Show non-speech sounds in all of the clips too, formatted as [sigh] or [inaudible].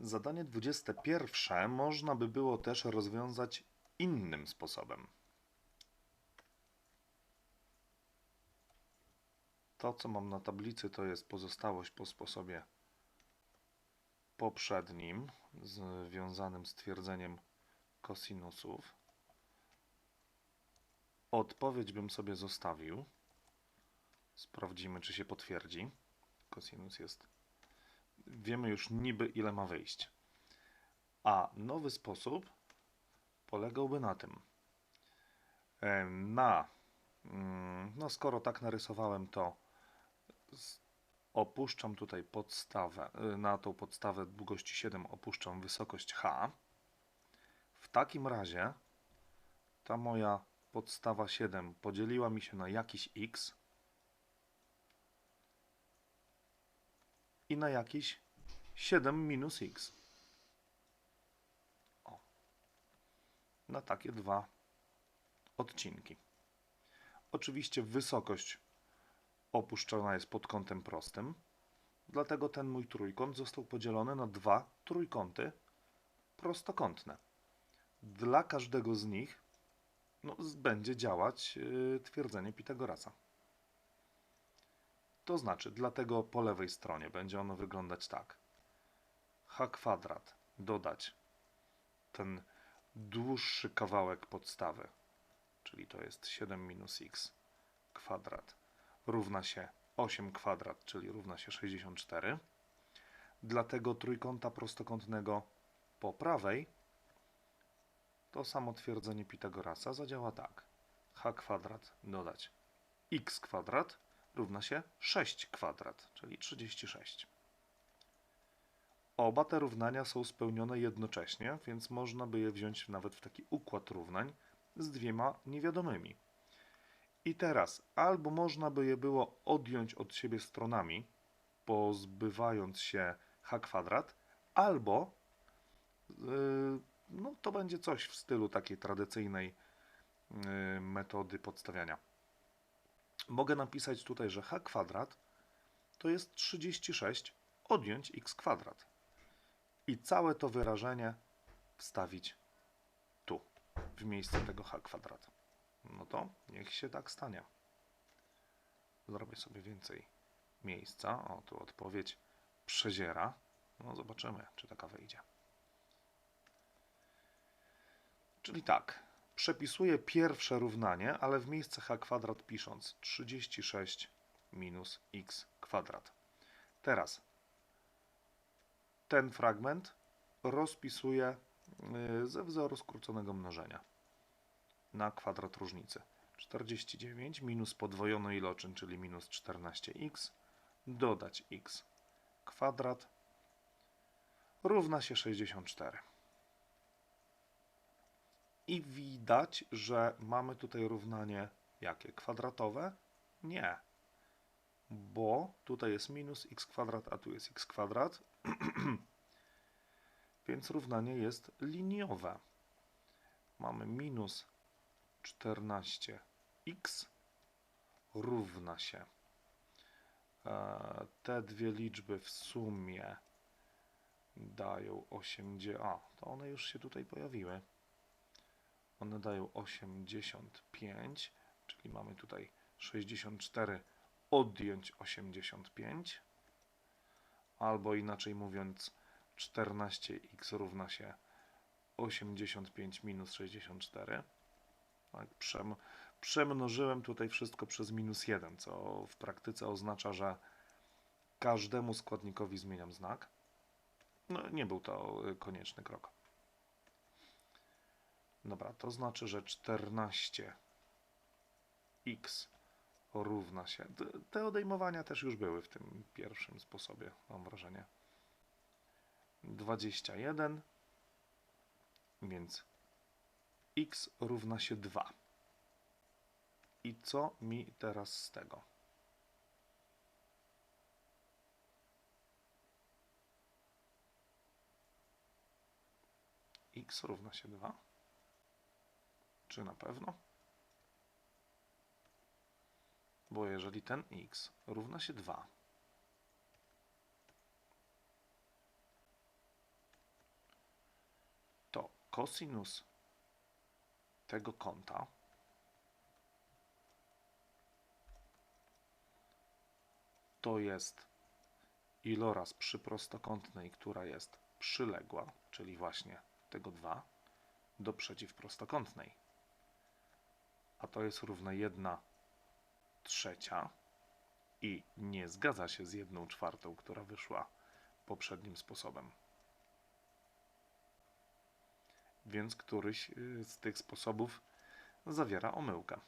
Zadanie 21 można by było też rozwiązać innym sposobem. To, co mam na tablicy, to jest pozostałość po sposobie poprzednim, związanym z twierdzeniem kosinusów. Odpowiedź bym sobie zostawił. Sprawdzimy, czy się potwierdzi. Kosinus jest. Wiemy już niby, ile ma wyjść. A nowy sposób polegałby na tym. E, Na, mm, no skoro tak narysowałem to, opuszczam tutaj podstawę, y, na tą podstawę długości 7 opuszczam wysokość h. W takim razie ta moja podstawa 7 podzieliła mi się na jakiś x i na jakiś 7 minus x. O. Na takie dwa odcinki. Oczywiście wysokość opuszczona jest pod kątem prostym, dlatego ten mój trójkąt został podzielony na dwa trójkąty prostokątne. Dla każdego z nich no, będzie działać yy, twierdzenie Pitagorasa. To znaczy, dlatego po lewej stronie będzie ono wyglądać tak. H kwadrat dodać ten dłuższy kawałek podstawy, czyli to jest 7 minus x kwadrat równa się 8 kwadrat, czyli równa się 64. Dla tego trójkąta prostokątnego po prawej to samo twierdzenie Pitagorasa zadziała tak. h kwadrat dodać x kwadrat równa się 6 kwadrat, czyli 36. Oba te równania są spełnione jednocześnie, więc można by je wziąć nawet w taki układ równań z dwiema niewiadomymi. I teraz albo można by je było odjąć od siebie stronami, pozbywając się h kwadrat, albo yy, no, to będzie coś w stylu takiej tradycyjnej yy, metody podstawiania. Mogę napisać tutaj, że h kwadrat to jest 36 odjąć x kwadrat. I całe to wyrażenie wstawić tu, w miejsce tego h kwadratu. No to niech się tak stanie. Zrobię sobie więcej miejsca. O, tu odpowiedź przeziera. No zobaczymy, czy taka wyjdzie. Czyli tak, przepisuję pierwsze równanie, ale w miejsce h kwadrat pisząc 36 minus x kwadrat. Teraz ten fragment rozpisuję y, ze wzoru skróconego mnożenia na kwadrat różnicy. 49 minus podwojony iloczyn, czyli minus 14x, dodać x kwadrat równa się 64. I widać, że mamy tutaj równanie jakie? Kwadratowe? Nie. Bo tutaj jest minus x kwadrat, a tu jest x kwadrat. [clears throat] Więc równanie jest liniowe. Mamy minus 14x równa się. e, Te dwie liczby w sumie dają 8. A, to one już się tutaj pojawiły. One dają 85, czyli mamy tutaj 64 odjąć 85. Albo inaczej mówiąc, 14x równa się 85 minus 64. Tak, przem, przemnożyłem tutaj wszystko przez minus 1, co w praktyce oznacza, że każdemu składnikowi zmieniam znak. No, nie był to y, konieczny krok. Dobra, to znaczy, że 14x równa się. Te- odejmowania też już były w tym pierwszym sposobie, mam wrażenie. 21, więc x równa się 2. I co mi teraz z tego? x równa się 2? Czy na pewno? Bo jeżeli ten x równa się 2, Kosinus tego kąta to jest iloraz przy prostokątnej, która jest przyległa, czyli właśnie tego 2, do przeciwprostokątnej. A to jest równe 1 trzecia i nie zgadza się z 1 czwartą, która wyszła poprzednim sposobem. Więc któryś y, z tych sposobów zawiera omyłkę.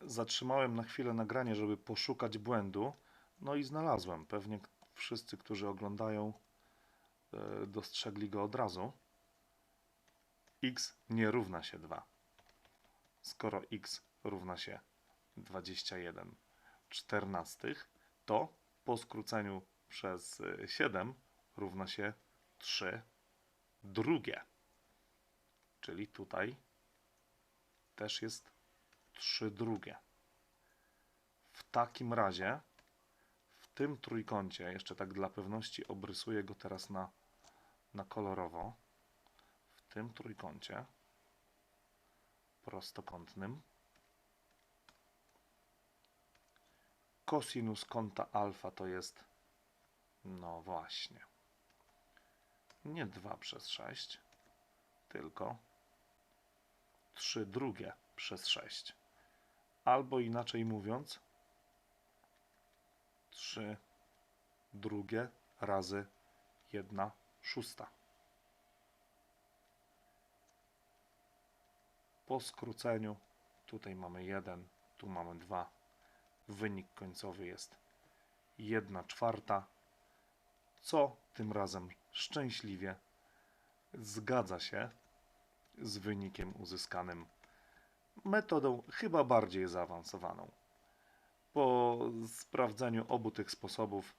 Zatrzymałem na chwilę nagranie, żeby poszukać błędu, no i znalazłem. Pewnie wszyscy, którzy oglądają, e, dostrzegli go od razu. x nie równa się 2. Skoro x równa się 21 czternastych, to po skróceniu przez e, 7 równa się 3 drugie. Czyli tutaj też jest 3 drugie. W takim razie w tym trójkącie, jeszcze tak dla pewności obrysuję go teraz na, na kolorowo, w tym trójkącie prostokątnym kosinus kąta alfa to jest no właśnie nie 2 przez 6 tylko 3 drugie przez 6 albo inaczej mówiąc 3 drugie razy 1 szósta. Po skróceniu tutaj mamy 1, tu mamy 2. Wynik końcowy jest 1 czwarta, co tym razem szczęśliwie zgadza się z wynikiem uzyskanym metodą chyba bardziej zaawansowaną. Po sprawdzeniu obu tych sposobów,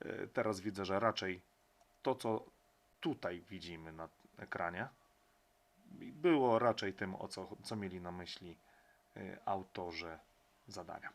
e, teraz widzę, że raczej to, co tutaj widzimy na ekranie, było raczej tym, o co, co mieli na myśli e, autorzy zadania.